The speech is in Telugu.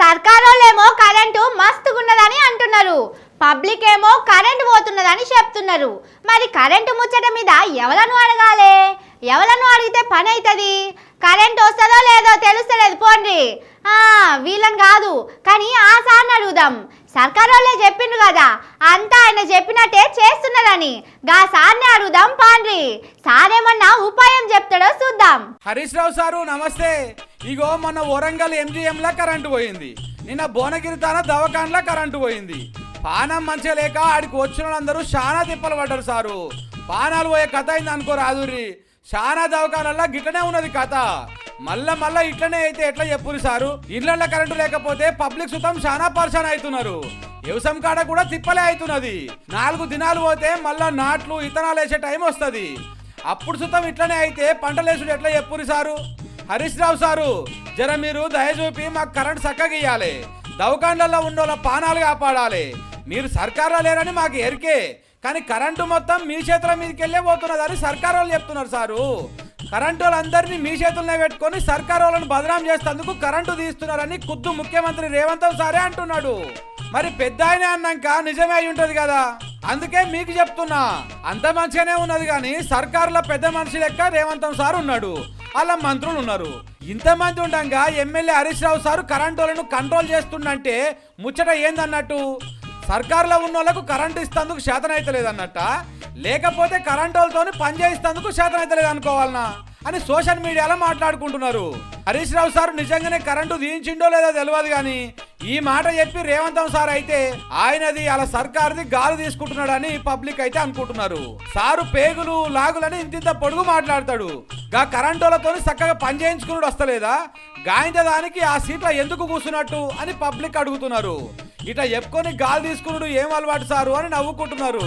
సర్కారోళ్ళేమో కరెంటు మస్తుగున్నదని అంటున్నారు. పబ్లిక్ ఏమో కరెంటు పోతున్నదని చెప్తున్నారు. మరి కరెంటు ముచ్చట మీద ఎవలను అడగాలి? ఎవలను అడిగితే పని అవుతుంది కరెంట్ వస్తుందో లేదో తెలుస్తలేదు పోండి ఆ, వీళ్ళని కాదు కానీ ఆ సార్ని అడుగుదాం. సర్కార్ వాళ్ళే చెప్పిండ్రు కదా అంతా ఆయన చెప్పినట్టే చేస్తున్నారని. గా సార్ని అడుగుదాం పాండ్రి. సారేమన్నా ఉపాయం చెప్తాడో చూద్దాం. హరీష్ రావు సారు నమస్తే. ఇగో మొన్న వరంగల్ ఎంజిఎంలా కరెంటు పోయింది. నిన్న భువనగిరి తాన దవాఖాన్లా కరెంటు పోయింది. పానం మంచిగా లేక ఆడికి వచ్చిన వాళ్ళందరూ చాలా తిప్పలు పడ్డారు సారు. పానాలు పోయే కథ అయింది అనుకో రాదురి చాలా దవాఖానల్లా గిట్లనే ఉన్నది కథ. మళ్ళా మళ్ళా ఇట్లనే అయితే ఎట్లా చెప్పురు సారు? ఇళ్ళల్లో కరెంటు లేకపోతే పబ్లిక్ సుతం చాలా పర్సన్ అవుతున్నారు. వ్యవసాయం కాడ కూడా తిప్పలే అవుతున్నది. నాలుగు దినాలు పోతే మళ్ళా నాట్లు ఇతనాలు వేసే టైం వస్తుంది. అప్పుడు సుతం ఇట్లనే అయితే పంటలేసుడు ఎట్లా చెప్పురు సారు? హరీష్ రావు సారు జర మీరు దయ చూపి మాకు కరెంట్ చక్కగియ్యాలి దవకాండ్లలో ఉన్న పానాలు కాపాడాలి. మీరు సర్కార్లో లేరని మాకు ఎరికే. కానీ కరెంటు మొత్తం మీ చేతుల మీదకి వెళ్ళే పోతున్నదని సర్కార్ వాళ్ళు చెప్తున్నారు సారు. కరెంటు వాళ్ళందరినీ మీ చేతుల్లోనే పెట్టుకొని సర్కార్ వాళ్ళని బదనాం చేసేందుకు కరెంటు తీస్తున్నారని ఖుద్దు ముఖ్యమంత్రి రేవంత్ సారే అంటున్నాడు. మరి పెద్ద ఆయన అన్నాక నిజమే అయి ఉంటది కదా? అందుకే మీకు చెప్తున్నా అంత మంచిగానే ఉన్నది కానీ సర్కారులో పెద్ద మనిషి లెక్క రేవంతం సార్ ఉన్నాడు. వాళ్ళ మంత్రులు ఉన్నారు. ఇంతమంది ఉండగా MLA Harish Rao sir current control చేస్తుండంటే ముచ్చట ఏందన్నట్టు? సర్కార్లో ఉన్న వాళ్ళకు కరెంటు ఇస్తందుకు శాతం అవుతలేదు లేకపోతే కరెంట్ వాళ్ళతో పని చేయిస్తందుకు శాతం అవుతలేదు అనుకోవాలనా అని సోషల్ మీడియాలో మాట్లాడుకుంటున్నారు. హరీష్ రావు సార్ నిజంగానే కరెంటు తీయించిండో లేదో తెలియదు కానీ ఈ మాట చెప్పి రేవంతం సార్ అయితే ఆయనది అలా సర్కార్ది గాలి తీసుకుంటున్నాడని పబ్లిక్ అయితే అనుకుంటున్నారు. సారు పేగులు లాగులని ఇంతింత పొడుగు మాట్లాడతాడు. గా కరెంటులతో చక్కగా పని చేయించుకున్నాడు వస్తలేదా గాయంత దానికి ఆ సీట్ల ఎందుకు కూర్చున్నట్టు అని పబ్లిక్ అడుగుతున్నారు. ఇట్లా చెప్పుకొని గాలి తీసుకున్నాడు ఏం అలవాటు సారు అని నవ్వుకుంటున్నారు.